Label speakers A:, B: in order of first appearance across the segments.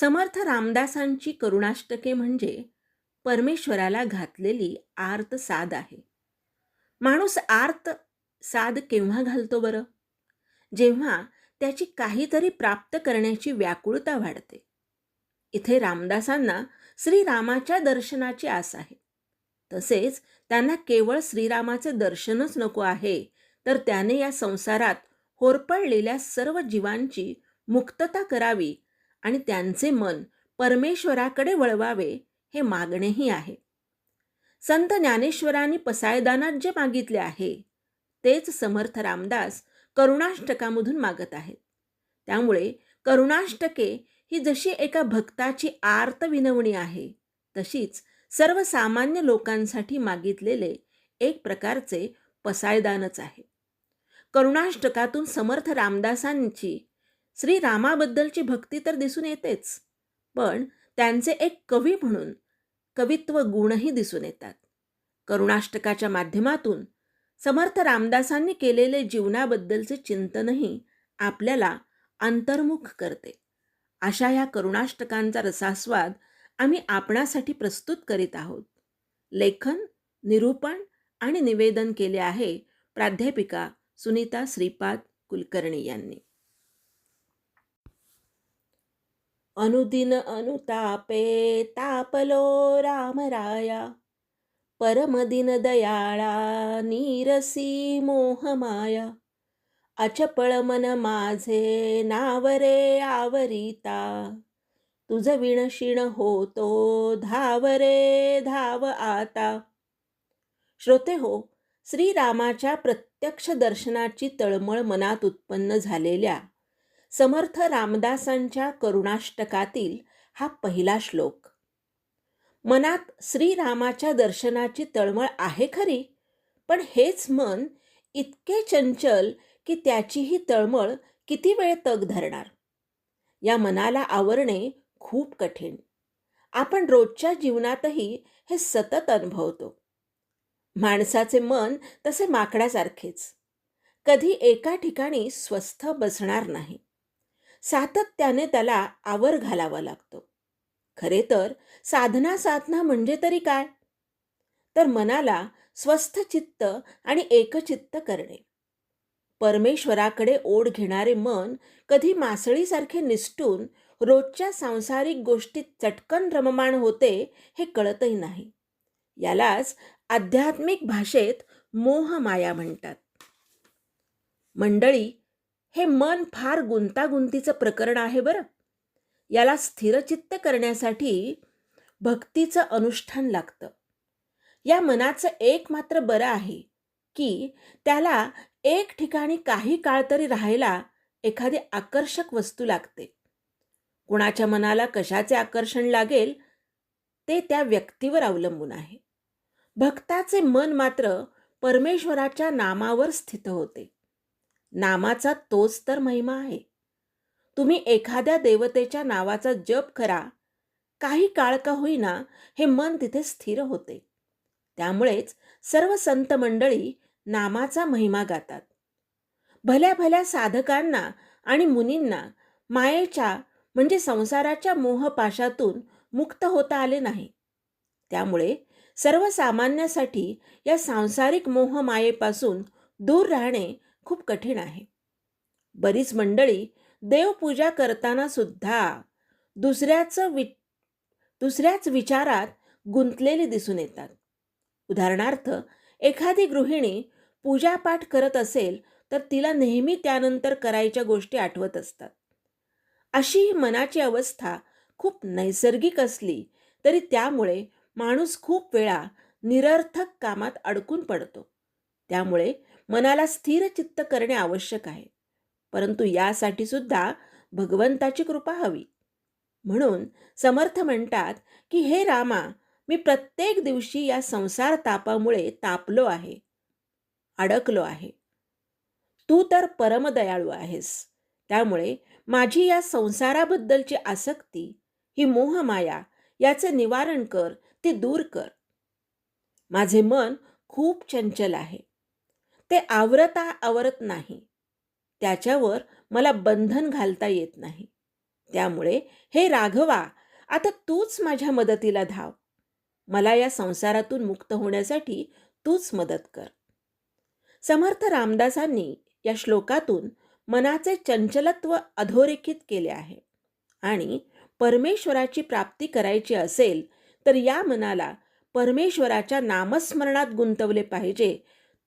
A: समर्थ रामदासांची करुणाष्टके म्हणजे परमेश्वराला घातलेली आर्त साध आहे. माणूस आर्त साध केव्हा घालतो बरं? जेव्हा त्याची काहीतरी प्राप्त करण्याची व्याकुळता वाढते. इथे रामदासांना श्रीरामाच्या दर्शनाची आस आहे. तसेच त्यांना केवळ श्रीरामाचे दर्शनच नको आहे तर त्याने या संसारात होरपळलेल्या सर्व जीवांची मुक्तता करावी आणि त्यांचे मन परमेश्वराकडे वळवावे हे मागणेही आहे. संत ज्ञानेश्वरांनी पसायदानात जे मागितले आहे तेच समर्थ रामदास करुणाष्टकामधून मागत आहेत. त्यामुळे करुणाष्टके ही जशी एका भक्ताची आर्त विनवणी आहे तशीच सर्वसामान्य लोकांसाठी मागितलेले एक प्रकारचे पसायदानच आहे. करुणाष्टकातून समर्थ रामदासांची श्रीरामाबद्दलची भक्ती तर दिसून येतेच. पण त्यांचे एक कवी म्हणून कवित्व गुणही दिसून येतात. करुणाष्टकाच्या माध्यमातून समर्थ रामदासांनी केलेले जीवनाबद्दलचे चिंतनही आपल्याला अंतर्मुख करते. अशा या करुणाष्टकांचा रसास्वाद आम्ही आपणासाठी प्रस्तुत करीत आहोत. लेखन निरूपण आणि निवेदन केले आहे प्राध्यापिका सुनीता श्रीपाद कुलकर्णी यांनी. अनुदिन अनुतापे तापलो रामराया परमदिन दयाळा नीरसी मोहमाया अचपळ मन माझे नावरे आवरिता तुझ विणशिण होतो धावरे धाव आता श्रोते हो श्रीरामाच्या प्रत्यक्ष दर्शनाची तळमळ मनात उत्पन्न झालेल्या समर्थ रामदासांच्या करुणाष्टकातील हा पहिला श्लोक. मनात श्रीरामाच्या दर्शनाची तळमळ आहे खरी पण हेच मन इतके चंचल की त्याची ही तळमळ किती वेळ तग धरणार? या मनाला आवरणे खूप कठीण. आपण रोजच्या जीवनातही हे सतत अनुभवतो. माणसाचे मन तसे माकडासारखेच. कधी एका ठिकाणी स्वस्थ बसणार नाही. सातत्याने त्याला आवर घालावा लागतो. खरे तर साधना साधना म्हणजे तरी काय? तर मनाला स्वस्थ चित्त आणि एकचित्त करणे. परमेश्वराकडे ओढ घेणारे मन कधी मासळीसारखे निसटून रोजच्या सांसारिक गोष्टीत चटकन रममाण होते हे कळतही नाही. यालाच आध्यात्मिक भाषेत मोहमाया म्हणतात. मंडळी हे मन फार गुंतागुंतीचं प्रकरण आहे बरं. याला स्थिरचित्त करण्यासाठी भक्तीचं अनुष्ठान लागतं. या मनाचं एक मात्र बरं आहे की त्याला एक ठिकाणी काही काळ तरी राहायला एखादी आकर्षक वस्तू लागते. कुणाच्या मनाला कशाचे आकर्षण लागेल ते त्या व्यक्तीवर अवलंबून आहे. भक्ताचे मन मात्र परमेश्वराच्या नामावर स्थित होते. नामाचा तोच तर महिमा आहे. तुम्ही एखाद्या देवतेच्या नावाचा जप करा. काही काळ का होईना हे मन तिथे स्थिर होते. त्यामुळेच सर्व संत मंडळी नामाचा महिमा गातात. भल्या भल्या साधकांना आणि मुनींना मायेच्या म्हणजे संसाराच्या मोहपाशातून मुक्त होता आले नाही. त्यामुळे सर्वसामान्यासाठी या सांसारिक मोहमायेपासून दूर राहणे खूप कठीण आहे. बरीच मंडळी देवपूजा करताना सुद्धा दुसऱ्याचं वि दुसऱ्याच विचारात गुंतलेली दिसून येतात. उदाहरणार्थ एखादी गृहिणी पूजापाठ करत असेल तर तिला नेहमी त्यानंतर करायच्या गोष्टी आठवत असतात. अशी ही मनाची अवस्था खूप नैसर्गिक असली तरी त्यामुळे माणूस खूप वेळा निरर्थक कामात अडकून पडतो. त्यामुळे मनाला स्थिर चित्त करणे आवश्यक आहे. परंतु यासाठी सुद्धा भगवंताची कृपा हवी. म्हणून समर्थ म्हणतात की हे रामा मी प्रत्येक दिवशी या संसार तापामुळे तापलो आहे अडकलो आहे. तू तर परमदयाळू आहेस. त्यामुळे माझी या संसाराबद्दलची आसक्ती ही मोहमाया याचे निवारण कर ती दूर कर. माझे मन खूप चंचल आहे. ते आवरता आवरत नाही. त्याच्यावर मला बंधन घालता येत नाही. त्यामुळे हे राघवा आता तूच माझ्या मदतीला धाव. मला या संसारातून मुक्त होण्यासाठी तूच मदत कर. समर्थ रामदासांनी या श्लोकातून मनाचे चंचलत्व अधोरेखित केले आहे आणि परमेश्वराची प्राप्ती करायची असेल तर या मनाला परमेश्वराच्या नामस्मरणात गुंतवले पाहिजे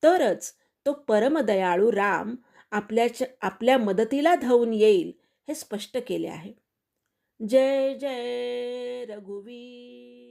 A: तरच तो परमदयाळू राम आपल्याच्या आपल्या मदतीला धावून येईल हे स्पष्ट केले आहे. जय जय रघुवीर.